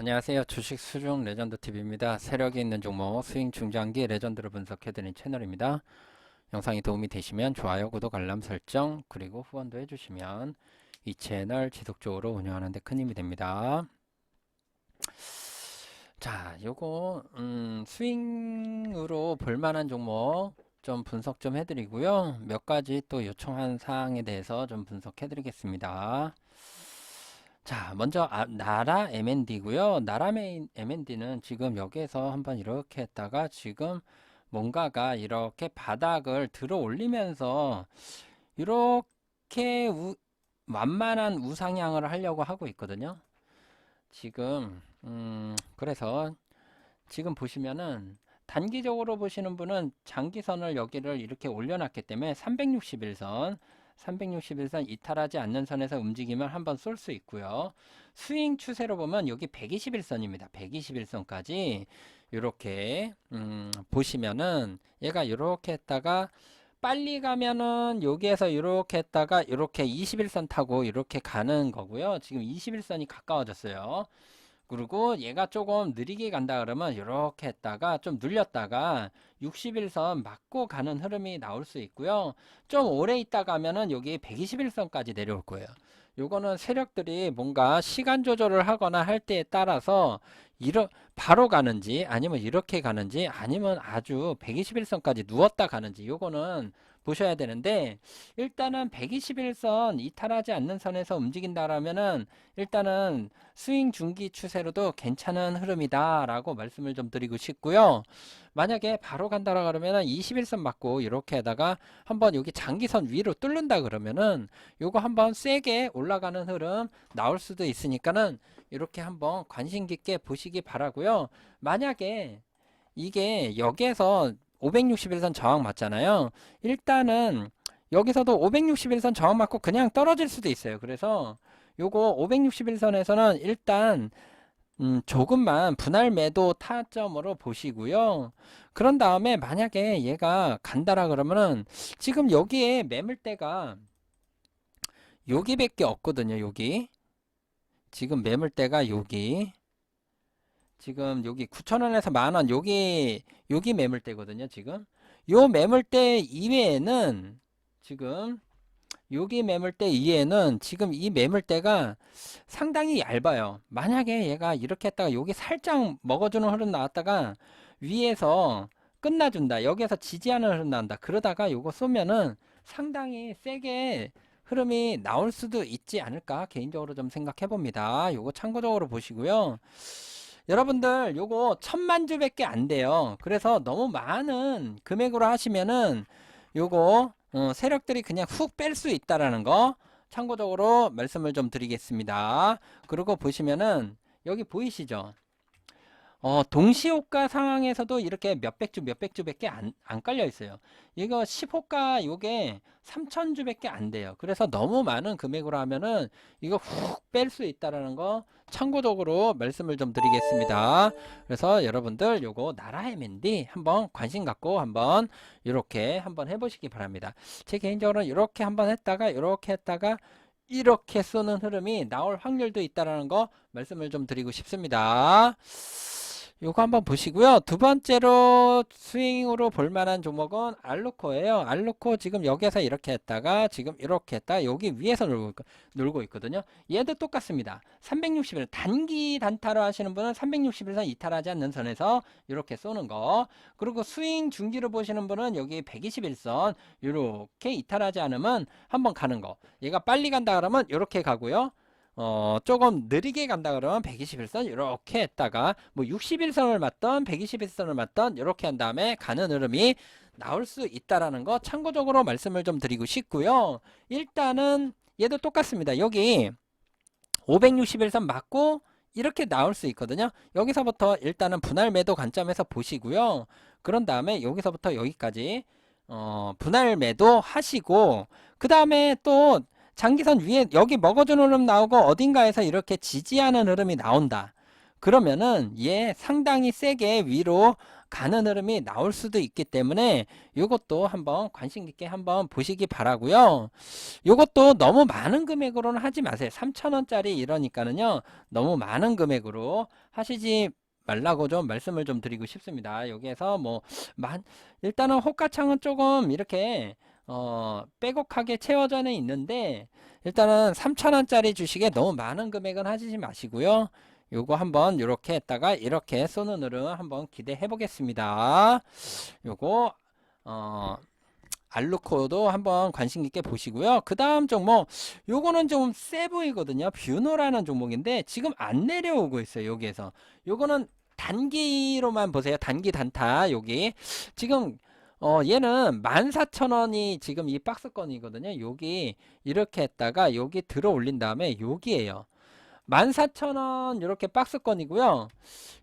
안녕하세요. 주식 수중 레전드 TV입니다. 세력이 있는 종목 스윙 중장기 레전드를 분석해드리는 채널입니다. 영상이 도움이 되시면 좋아요, 구독, 알람 설정 그리고 후원도 해주시면 이 채널 지속적으로 운영하는 데 큰 힘이 됩니다. 자, 요거 음, 스윙으로 볼만한 종목 좀 분석 좀 해드리고요. 몇 가지 또 요청한 사항에 대해서 좀 분석해드리겠습니다. 자, 먼저 아, 나라 MND고요. 나라 MND는 지금 여기에서 한번 이렇게 했다가 지금 뭔가가 이렇게 바닥을 들어 올리면서 이렇게 우, 완만한 우상향을 하려고 하고 있거든요. 지금 음, 그래서 지금 보시면은 단기적으로 보시는 분은 장기선을 여기를 이렇게 올려놨기 때문에 361선 361선 이탈하지 않는 선에서 움직이면 한번 쏠 수 있고요. 스윙 추세로 보면 여기 121선입니다. 121선까지 이렇게 음, 보시면은 얘가 이렇게 했다가 빨리 가면은 여기에서 이렇게 했다가 이렇게 21선 타고 이렇게 가는 거고요. 지금 21선이 가까워졌어요. 그리고 얘가 조금 느리게 간다 그러면 이렇게 했다가 좀 눌렸다가 61선 맞고 가는 흐름이 나올 수 있고요. 좀 오래 있다 가면은 여기 121선까지 내려올 거예요. 요거는 세력들이 뭔가 시간 조절을 하거나 할 때에 따라서 이러, 바로 가는지 아니면 이렇게 가는지 아니면 아주 121선까지 누웠다 가는지 요거는 보셔야 되는데 일단은 121선 이탈하지 않는 선에서 움직인다라면은 일단은 스윙 중기 추세로도 괜찮은 흐름이다 라고 말씀을 좀 드리고 싶고요. 만약에 바로 간다라 그러면은 21선 맞고 이렇게 하다가 한번 여기 장기선 위로 뚫는다 그러면은 요거 한번 세게 올라가는 흐름 나올 수도 있으니까는 이렇게 한번 관심 깊게 보시기 바라고요. 만약에 이게 여기에서 561선 저항 맞잖아요. 일단은 여기서도 561선 저항 맞고 그냥 떨어질 수도 있어요. 그래서 요거 561선에서는 일단 음, 조금만 분할 매도 타점으로 보시고요. 그런 다음에 만약에 얘가 간다라 그러면은 지금 여기에 매물대가 여기밖에 없거든요. 여기 지금 매물대가 여기 지금 여기 9천원에서 만원 여기 여기 매물대거든요 지금. 요 매물대 이외에는 지금 여기 매물대 이외에는 지금 이 매물대가 상당히 얇아요. 만약에 얘가 이렇게 했다가 여기 살짝 먹어주는 흐름 나왔다가 위에서 끝나준다 여기에서 지지하는 흐름 나온다 그러다가 요거 쏘면은 상당히 세게 흐름이 나올 수도 있지 않을까 개인적으로 좀 생각해 봅니다. 요거 참고적으로 보시고요 여러분들 요거 천만 주밖에 안 돼요. 그래서 너무 많은 금액으로 하시면은 요거 어, 세력들이 그냥 훅 뺄 수 있다라는 거 참고적으로 말씀을 좀 드리겠습니다. 그리고 보시면은 여기 보이시죠? 어, 동시호가 상황에서도 이렇게 몇백 주, 몇백 주밖에 안, 안 깔려 있어요. 이거 10호가 요게 3천 주밖에 안 돼요. 그래서 너무 많은 금액으로 하면은 이거 훅 뺄 수 있다라는 거 참고적으로 말씀을 좀 드리겠습니다. 그래서 여러분들 요거 나라 MND 한번 관심 갖고 한번 이렇게 한번 해보시기 바랍니다. 제 개인적으로 이렇게 한번 했다가 이렇게 했다가 이렇게 쏘는 흐름이 나올 확률도 있다라는 거 말씀을 좀 드리고 싶습니다. 요거 한번 보시고요. 두 번째로 스윙으로 볼 만한 종목은 알루코예요. 알루코 지금 여기에서 이렇게 했다가 지금 이렇게 했다 여기 위에서 놀고, 놀고 있거든요. 얘도 똑같습니다. 360일 단기 단타로 하시는 분은 360일선 이탈하지 않는 선에서 이렇게 쏘는 거. 그리고 스윙 중기로 보시는 분은 여기 121선 이렇게 이탈하지 않으면 한번 가는 거. 얘가 빨리 간다 그러면 이렇게 가고요. 어, 조금 느리게 간다 그러면 121선 이렇게 했다가 뭐 61선을 맞던 121선을 맞던 이렇게 한 다음에 가는 흐름이 나올 수 있다라는 거 참고적으로 말씀을 좀 드리고 싶고요. 일단은 얘도 똑같습니다. 여기 561선 맞고 이렇게 나올 수 있거든요. 여기서부터 일단은 분할 매도 관점에서 보시고요. 그런 다음에 여기서부터 여기까지 어, 분할 매도 하시고 그 다음에 또 장기선 위에 여기 먹어주는 흐름 나오고 어딘가에서 이렇게 지지하는 흐름이 나온다. 그러면은 얘 상당히 세게 위로 가는 흐름이 나올 수도 있기 때문에 이것도 한번 관심 깊게 한번 보시기 바라고요. 이것도 너무 많은 금액으로는 하지 마세요. 3,000원짜리 이러니까는요. 너무 많은 금액으로 하시지 말라고 좀 말씀을 좀 드리고 싶습니다. 여기에서 뭐 만, 일단은 호가창은 조금 이렇게 어, 빼곡하게 채워져 있는데 일단은 3,000원짜리 주식에 너무 많은 금액은 하시지 마시고요. 요거 한번 이렇게 했다가 이렇게 쏘는 흐름 한번 기대해 보겠습니다. 요거 어 알루코도 한번 관심 있게 보시고요. 그 다음 종목 요거는 좀 세 보이거든요. 뷰노라는 종목인데 지금 안 내려오고 있어요. 여기에서 요거는 단기로만 보세요. 단기 단타 여기 지금 어 얘는 14,000원이 지금 이 박스권이거든요. 여기 이렇게 했다가 여기 들어 올린 다음에 여기에요. 14,000원 이렇게 박스권이고요.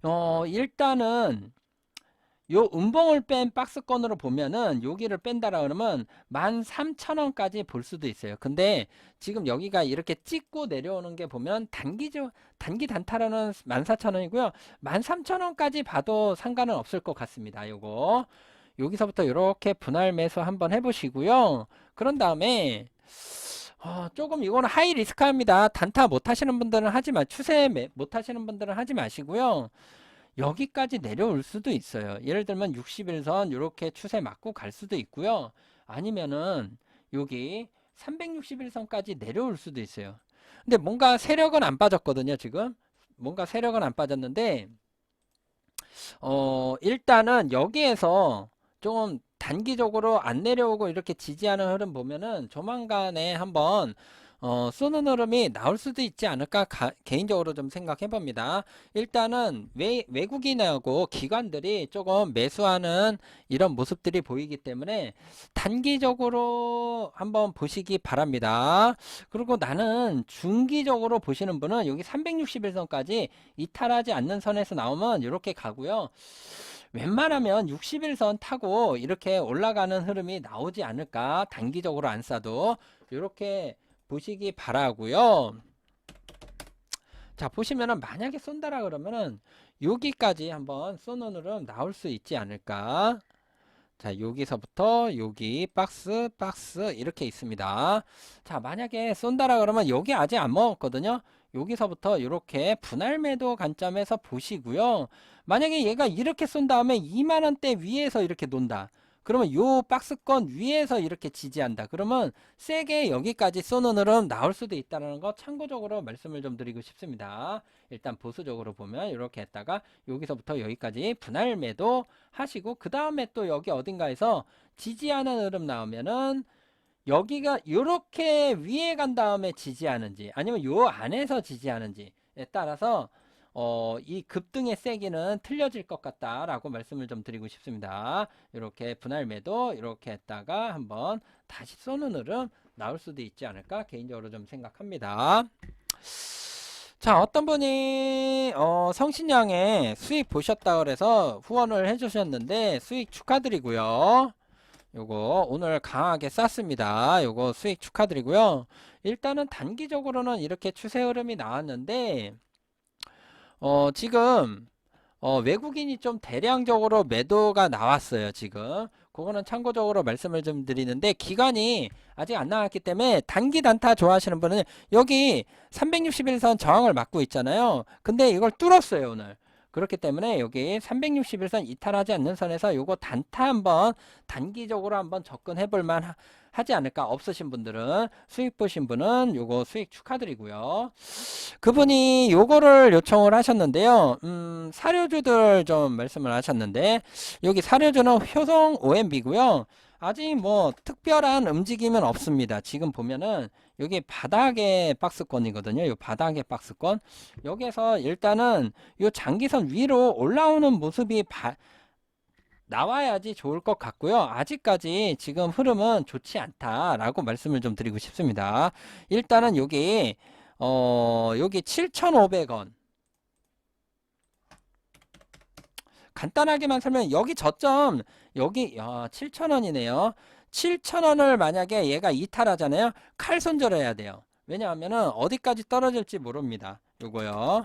어, 일단은 요 음봉을 뺀 박스권으로 보면은 여기를 뺀다라 그러면 13,000원까지 볼 수도 있어요. 근데 지금 여기가 이렇게 찍고 내려오는 게 보면 단기죠. 단기 단타로는 14,000원이고요. 13,000원까지 봐도 상관은 없을 것 같습니다. 요거. 여기서부터 이렇게 분할 매수 한번 해보시고요. 그런 다음에 어, 조금 이거는 하이 리스크합니다. 단타 못 하시는 분들은 하지 마. 추세 매- 못 하시는 분들은 하지 마시고요. 여기까지 내려올 수도 있어요. 예를 들면 61선 이렇게 추세 맞고 갈 수도 있고요. 아니면은 여기 361선까지 내려올 수도 있어요. 근데 뭔가 세력은 안 빠졌거든요, 지금. 뭔가 세력은 안 빠졌는데 어, 일단은 여기에서 좀 단기적으로 안 내려오고 이렇게 지지하는 흐름 보면은 조만간에 한번 어, 쏘는 흐름이 나올 수도 있지 않을까 가- 개인적으로 좀 생각해 봅니다. 일단은 외, 외국인하고 기관들이 조금 매수하는 이런 모습들이 보이기 때문에 단기적으로 한번 보시기 바랍니다. 그리고 나는 중기적으로 보시는 분은 여기 361선까지 이탈하지 않는 선에서 나오면 이렇게 가고요. 웬만하면 61선 타고 이렇게 올라가는 흐름이 나오지 않을까 단기적으로 안 싸도 이렇게 보시기 바라고요. 자 보시면은 만약에 쏜다라 그러면은 여기까지 한번 쏘는 흐름 나올 수 있지 않을까. 자 여기서부터 여기 박스 박스 이렇게 있습니다. 자 만약에 쏜다라 그러면 여기 아직 안 먹었거든요. 여기서부터 이렇게 분할 매도 관점에서 보시고요. 만약에 얘가 이렇게 쏜 다음에 2만원대 위에서 이렇게 논다. 그러면 요 박스권 위에서 이렇게 지지한다. 그러면 세게 여기까지 쏘는 흐름 나올 수도 있다는 거 참고적으로 말씀을 좀 드리고 싶습니다. 일단 보수적으로 보면 이렇게 했다가 여기서부터 여기까지 분할 매도 하시고 그 다음에 또 여기 어딘가에서 지지하는 흐름 나오면은 여기가 이렇게 위에 간 다음에 지지하는지 아니면 요 안에서 지지하는지에 따라서 어, 이 급등의 세기는 틀려질 것 같다라고 말씀을 좀 드리고 싶습니다. 이렇게 분할 매도 이렇게 했다가 한번 다시 쏘는 흐름 나올 수도 있지 않을까 개인적으로 좀 생각합니다. 자, 어떤 분이 어, 성신양의 수익 보셨다 그래서 후원을 해주셨는데 수익 축하드리고요. 요거 오늘 강하게 쌌습니다. 요거 수익 축하드리고요. 일단은 단기적으로는 이렇게 추세 흐름이 나왔는데 어, 지금 어, 외국인이 좀 대량적으로 매도가 나왔어요, 지금. 그거는 참고적으로 말씀을 좀 드리는데 기간이 아직 안 나왔기 때문에 단기 단타 좋아하시는 분은 여기 361선 저항을 막고 있잖아요. 근데 이걸 뚫었어요, 오늘. 그렇기 때문에 여기 361선 이탈하지 않는 선에서 요거 단타 한번 단기적으로 한번 접근해 볼만 하지 않을까 없으신 분들은 수익 보신 분은 요거 수익 축하드리고요. 그분이 요거를 요청을 하셨는데요. 음, 사료주들 좀 말씀을 하셨는데 여기 사료주는 효성 OMB고요. 아직 뭐 특별한 움직임은 없습니다. 지금 보면은 여기 바닥의 박스권이거든요. 요 바닥의 박스권. 여기서 일단은 요 장기선 위로 올라오는 모습이 바, 나와야지 좋을 것 같고요. 아직까지 지금 흐름은 좋지 않다라고 말씀을 좀 드리고 싶습니다. 일단은 여기 어 여기 7,500원 간단하게만 설명 여기 저점 여기 야 7,000원이네요. 7,000원을 만약에 얘가 이탈하잖아요. 칼 손절해야 돼요. 왜냐하면은 어디까지 떨어질지 모릅니다. 요거요.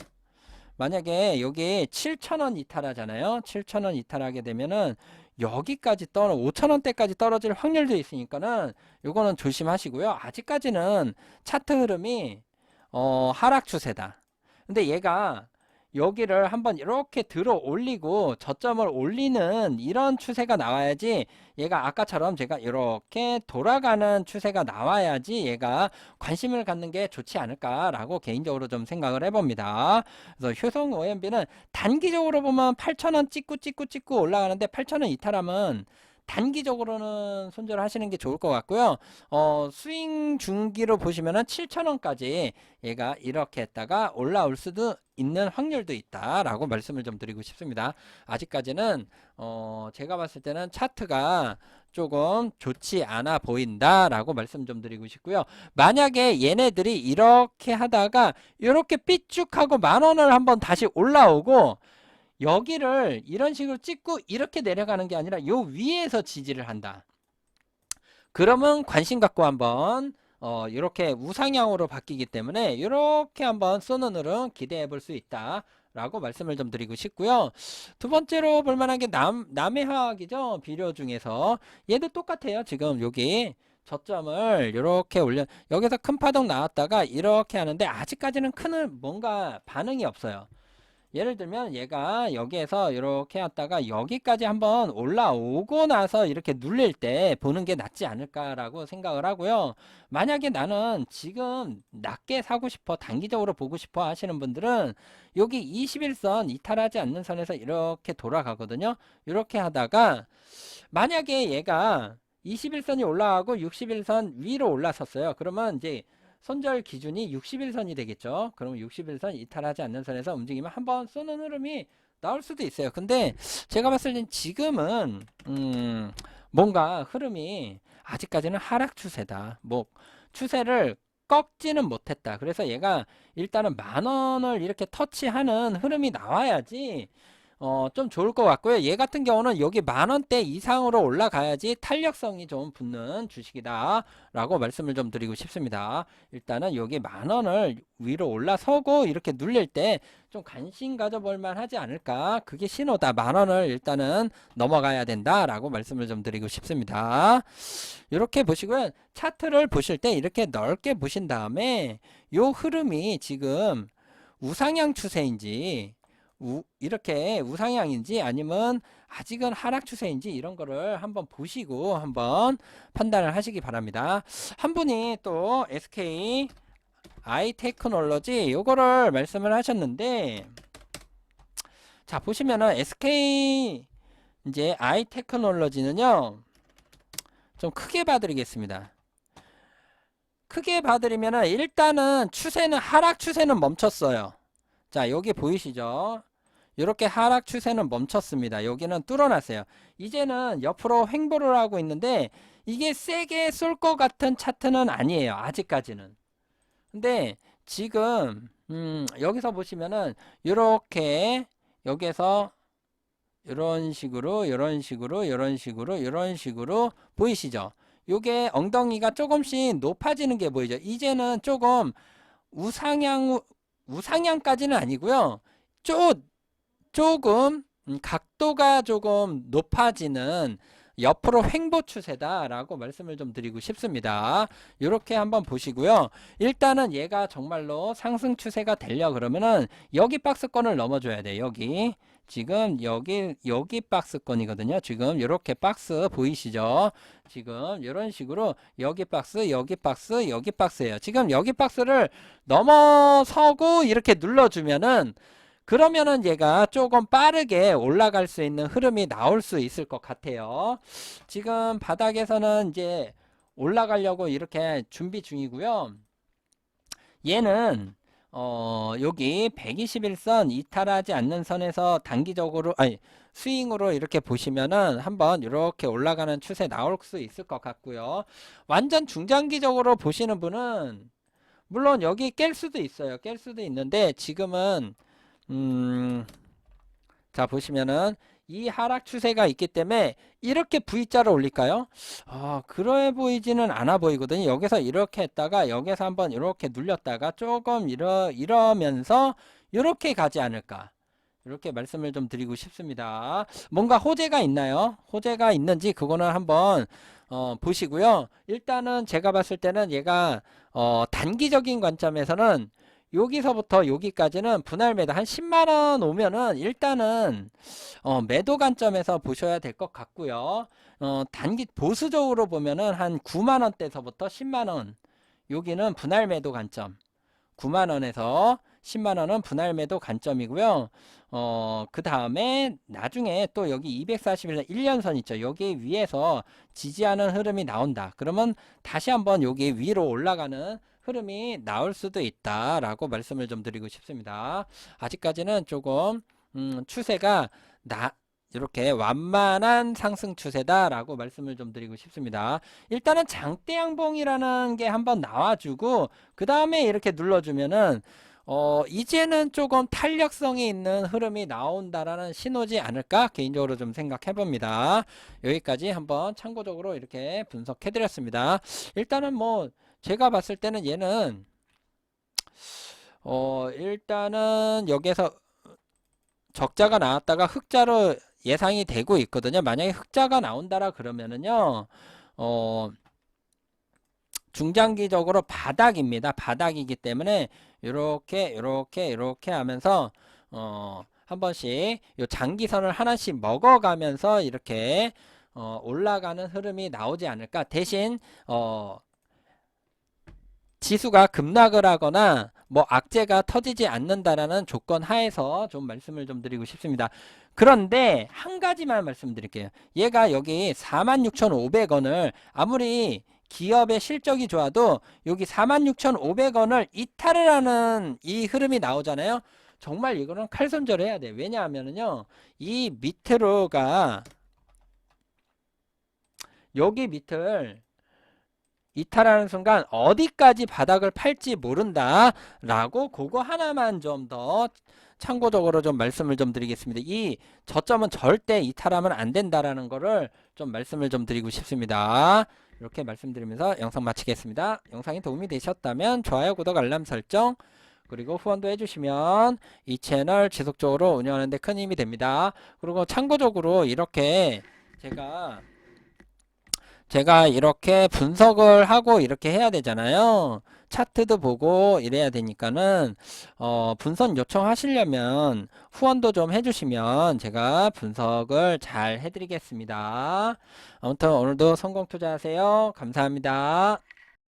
만약에 여기 7,000원 이탈하잖아요. 7,000원 이탈하게 되면은 여기까지 떨어 5,000원대까지 떨어질 확률도 있으니까는 요거는 조심하시고요. 아직까지는 차트 흐름이 어, 하락 추세다. 근데 얘가 여기를 한번 이렇게 들어 올리고 저점을 올리는 이런 추세가 나와야지 얘가 아까처럼 제가 이렇게 돌아가는 추세가 나와야지 얘가 관심을 갖는 게 좋지 않을까라고 개인적으로 좀 생각을 해봅니다. 그래서 효성 OMB는 단기적으로 보면 8,000원 찍고 찍고 찍고 올라가는데 8,000원 이탈하면 단기적으로는 손절을 하시는 게 좋을 것 같고요. 어, 스윙 중기로 보시면은 7,000원까지 얘가 이렇게 했다가 올라올 수도 있는 확률도 있다라고 말씀을 좀 드리고 싶습니다. 아직까지는 어, 제가 봤을 때는 차트가 조금 좋지 않아 보인다라고 말씀 좀 드리고 싶고요. 만약에 얘네들이 이렇게 하다가 이렇게 삐쭉하고 만 원을 한번 다시 올라오고 여기를 이런 식으로 찍고 이렇게 내려가는 게 아니라 요 위에서 지지를 한다. 그러면 관심 갖고 한번 어, 이렇게 우상향으로 바뀌기 때문에 이렇게 한번 쏘는 흐름 기대해 볼 수 있다. 라고 말씀을 좀 드리고 싶고요. 두 번째로 볼 만한 게 남, 남해화학이죠. 비료 중에서. 얘도 똑같아요. 지금 여기 저점을 이렇게 올려, 여기서 큰 파동 나왔다가 이렇게 하는데 아직까지는 큰 뭔가 반응이 없어요. 예를 들면 얘가 여기에서 이렇게 왔다가 여기까지 한번 올라오고 나서 이렇게 눌릴 때 보는 게 낫지 않을까라고 생각을 하고요. 만약에 나는 지금 낮게 사고 싶어 단기적으로 보고 싶어 하시는 분들은 여기 21선 이탈하지 않는 선에서 이렇게 돌아가거든요. 이렇게 하다가 만약에 얘가 21선이 올라가고 61선 위로 올라섰어요. 그러면 이제 손절 기준이 61선이 되겠죠. 그럼 61선 이탈하지 않는 선에서 움직이면 한번 쏘는 흐름이 나올 수도 있어요. 근데 제가 봤을 땐 지금은 음 뭔가 흐름이 아직까지는 하락 추세다. 뭐 추세를 꺾지는 못했다. 그래서 얘가 일단은 만 원을 이렇게 터치하는 흐름이 나와야지 어, 좀 좋을 것 같고요. 얘 같은 경우는 여기 만 원대 이상으로 올라가야지 탄력성이 좀 붙는 주식이다. 라고 말씀을 좀 드리고 싶습니다. 일단은 여기 만 원을 위로 올라서고 이렇게 눌릴 때 좀 관심 가져볼 만 하지 않을까. 그게 신호다. 만 원을 일단은 넘어가야 된다. 라고 말씀을 좀 드리고 싶습니다. 이렇게 보시고요. 차트를 보실 때 이렇게 넓게 보신 다음에 요 흐름이 지금 우상향 추세인지 우, 이렇게 우상향인지 아니면 아직은 하락 추세인지 이런 거를 한번 보시고 한번 판단을 하시기 바랍니다. 한 분이 또 SK 아이 테크놀로지 요거를 말씀을 하셨는데 자 보시면은 SK 이제 아이 테크놀로지는요 좀 크게 봐드리겠습니다. 크게 봐드리면은 일단은 추세는 하락 추세는 멈췄어요. 자 여기 보이시죠? 이렇게 하락 추세는 멈췄습니다. 여기는 뚫어놨어요. 이제는 옆으로 횡보를 하고 있는데 이게 세게 쏠 것 같은 차트는 아니에요. 아직까지는. 근데 지금 음, 여기서 보시면은 이렇게 여기서 이런 식으로 이런 식으로 이런 식으로 이런 식으로 보이시죠? 요게 엉덩이가 조금씩 높아지는 게 보이죠? 이제는 조금 우상향 우상향까지는 아니고요. 좀 조금 음, 각도가 조금 높아지는 옆으로 횡보 추세다라고 말씀을 좀 드리고 싶습니다. 이렇게 한번 보시고요. 일단은 얘가 정말로 상승 추세가 되려 그러면은 여기 박스권을 넘어줘야 돼. 여기 지금 여기 여기 박스권이거든요. 지금 이렇게 박스 보이시죠? 지금 이런 식으로 여기 박스, 여기 박스, 여기 박스예요. 지금 여기 박스를 넘어서고 이렇게 눌러주면은 그러면은 얘가 조금 빠르게 올라갈 수 있는 흐름이 나올 수 있을 것 같아요. 지금 바닥에서는 이제 올라가려고 이렇게 준비 중이고요. 얘는 어 여기 121선 이탈하지 않는 선에서 단기적으로 아니 스윙으로 이렇게 보시면은 한번 이렇게 올라가는 추세 나올 수 있을 것 같고요. 완전 중장기적으로 보시는 분은 물론 여기 깰 수도 있어요. 깰 수도 있는데 지금은 음, 자 보시면은 이 하락 추세가 있기 때문에 이렇게 V자를 올릴까요? 아, 그래 보이지는 않아 보이거든요. 여기서 이렇게 했다가 여기서 한번 이렇게 눌렸다가 조금 이러, 이러면서 이렇게 가지 않을까. 이렇게 말씀을 좀 드리고 싶습니다. 뭔가 호재가 있나요? 호재가 있는지 그거는 한번 어, 보시고요. 일단은 제가 봤을 때는 얘가 어, 단기적인 관점에서는 여기서부터 여기까지는 분할 매도 한 10만 원 오면은 일단은 어, 매도 관점에서 보셔야 될 것 같고요. 어, 단기 보수적으로 보면은 한 9만 원대서부터 10만 원. 여기는 분할 매도 관점. 9만 원에서 10만 원은 분할 매도 관점이고요. 어, 그 다음에 나중에 또 여기 241선 1년선 있죠. 여기 위에서 지지하는 흐름이 나온다. 그러면 다시 한번 여기 위로 올라가는 흐름이 나올 수도 있다라고 말씀을 좀 드리고 싶습니다. 아직까지는 조금 음, 추세가 나 이렇게 완만한 상승 추세다라고 말씀을 좀 드리고 싶습니다. 일단은 장대 양봉이라는 게 한번 나와주고 그 다음에 이렇게 눌러주면은 어 이제는 조금 탄력성이 있는 흐름이 나온다라는 신호지 않을까 개인적으로 좀 생각해 봅니다. 여기까지 한번 참고적으로 이렇게 분석해 드렸습니다. 일단은 뭐 제가 봤을 때는 얘는 어 일단은 여기에서 적자가 나왔다가 흑자로 예상이 되고 있거든요. 만약에 흑자가 나온다라 그러면은요. 어 중장기적으로 바닥입니다. 바닥이기 때문에 이렇게 이렇게 이렇게 하면서 어 한 번씩 요 장기선을 하나씩 먹어가면서 이렇게 어 올라가는 흐름이 나오지 않을까. 대신 어 지수가 급락을 하거나 뭐 악재가 터지지 않는다라는 조건 하에서 좀 말씀을 좀 드리고 싶습니다. 그런데 한 가지만 말씀드릴게요. 얘가 여기 46,500원을 아무리 기업의 실적이 좋아도 여기 46,500원을 이탈을 하는 이 흐름이 나오잖아요. 정말 이거는 칼손절 해야 돼. 왜냐하면은요. 이 밑으로가 여기 밑을 이탈하는 순간 어디까지 바닥을 팔지 모른다 라고 그거 하나만 좀 더 참고적으로 좀 말씀을 좀 드리겠습니다. 이 저점은 절대 이탈하면 안 된다라는 거를 좀 말씀을 좀 드리고 싶습니다. 이렇게 말씀드리면서 영상 마치겠습니다. 영상이 도움이 되셨다면 좋아요, 구독, 알람 설정 그리고 후원도 해주시면 이 채널 지속적으로 운영하는 데 큰 힘이 됩니다. 그리고 참고적으로 이렇게 제가 제가 이렇게 분석을 하고 이렇게 해야 되잖아요. 차트도 보고 이래야 되니까는 어, 분석 요청하시려면 후원도 좀 해주시면 제가 분석을 잘 해드리겠습니다. 아무튼 오늘도 성공 투자하세요. 감사합니다.